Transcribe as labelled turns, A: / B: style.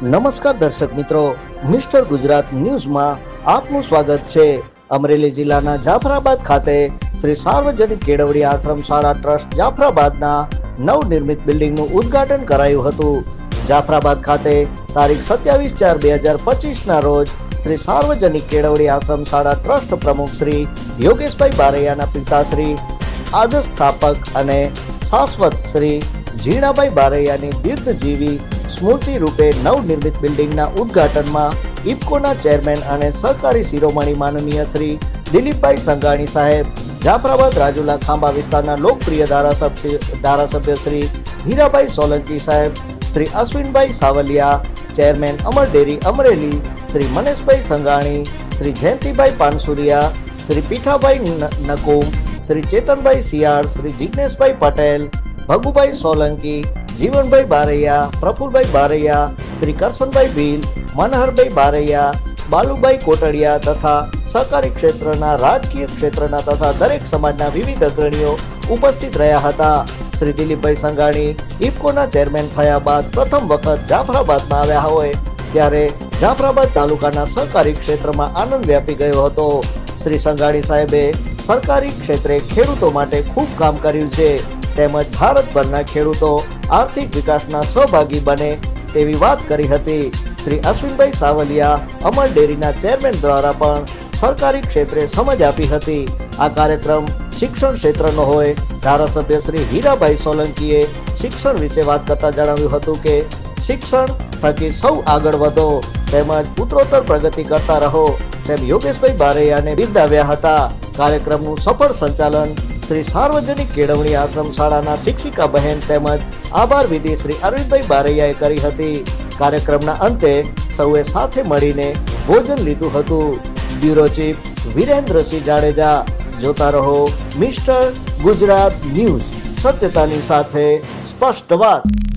A: નમસ્કાર દર્શક મિત્રો, મિસ્ટર ગુજરાત ન્યૂઝમાં આપનું સ્વાગત છે. અમરેલી જિલ્લાના જાફરાબાદ ખાતે શ્રી સાર્વજનિક કેળવણી આશ્રમ શાળા ટ્રસ્ટ જાફરાબાદના નવનિર્મિત બિલ્ડિંગનું ઉદ્ઘાટન કરાયું હતું. જાફરાબાદ ખાતે તારીખ સત્યાવીસ ચાર બે હજાર પચીસના રોજ શ્રી સાર્વજનિક કેળવણી આશ્રમ શાળા ટ્રસ્ટ પ્રમુખ શ્રી યોગેશભાઈ બારૈયાના પિતાશ્રી આદર્શ સ્થાપક અને શાશ્વત શ્રી ઝીણાભાઈ બારૈયાની દીર્ઘજીવી સ્મૃતિ રૂપે નવનિર્મિત બિલ્ડિંગના ઉદ્ઘાટનમાં ઇફકોના ચેરમેન અને સહકારી શિરોમણી માનનીય શ્રી દિલીપભાઈ સંઘાણી સાહેબ, જાફરાબાદ રાજુલા ખાંભા વિસ્તારના લોકપ્રિય ધારાસભ્ય ધારાસભ્ય શ્રી હીરાભાઈ સોલંકી સાહેબ, શ્રી અશ્વિનભાઈ સાવલિયા, ચેરમેન અમર ડેરી અમરેલી, શ્રી મનેશભાઈ સંઘાણી, શ્રી જયંતિભાઈ પાનસુરિયા, શ્રી પીઠાભાઈ નકુમ, શ્રી ચેતનભાઈ સિયાળ શ્રી જિજ્ઞેશભાઈ પટેલ, ભગુભાઈ સોલંકી જીવનભાઈ બારૈયા, પ્રફુલભાઈ બારૈયા, શ્રી કરશનભાઈ ભીલ, મનહરભાઈ બારૈયા, બાલુભાઈ કોટડિયા તથા સહકારી ક્ષેત્રના, રાજકીય ક્ષેત્રના તથા દરેક સમાજના વિવિધ અગ્રણીઓ ઉપસ્થિત રહ્યા હતા. શ્રી દિલીપભાઈ સંઘાણી ઇફકોના ચેરમેન થયા બાદ પ્રથમ વખત જાફરાબાદમાં આવ્યા હોય, ત્યારે જાફરાબાદ તાલુકાના સહકારી ક્ષેત્રમાં આનંદ વ્યાપી ગયો હતો. શ્રી સંઘાણી સાહેબે સરકારી ક્ષેત્રે ખેડૂતો માટે ખૂબ કામ કર્યું છે, તેમજ ભારતભરના ખેડૂતો આર્થિક વિકાસના સહભાગી બને તેવી વાત કરી હતી. શ્રી અશ્વિનભાઈ સાવલિયા અમર ડેરીના ચેરમેન દ્વારા પણ સરકારી ક્ષેત્રે સમજ આપી હતી. આ કાર્યક્રમ શિક્ષણ ક્ષેત્રનો હોય. ધારાસભ્ય શ્રી હીરાભાઈ સોલંકીએ શિક્ષણ વિશે વાત કરતા જણાવ્યું હતું કે, શિક્ષણ થકી સૌ આગળ વધો, તેમજ ઉત્તરોત્તર પ્રગતિ કરતા રહો. તેમ યોગેશભાઈ બારૈયાને બિરદાવ્યા હતા. કાર્યક્રમનું સફળ સંચાલન શ્રી સાર્વજનિક કેળવણી આશ્રમ શાળાના શિક્ષિકા બહેન તેમજ આભાર વિધિ શ્રી અરવિંદભાઈ બારૈયાએ કરી હતી. કાર્યક્રમના અંતે સૌએ સાથે મળીને ભોજન લીધું હતું. બ્યુરો ચીફ વિરેન્દ્રસિંહ જાડેજા, જોતા રહો મિસ્ટર ગુજરાત ન્યૂઝ. સત્યતાની સાથે સ્પષ્ટ વાત.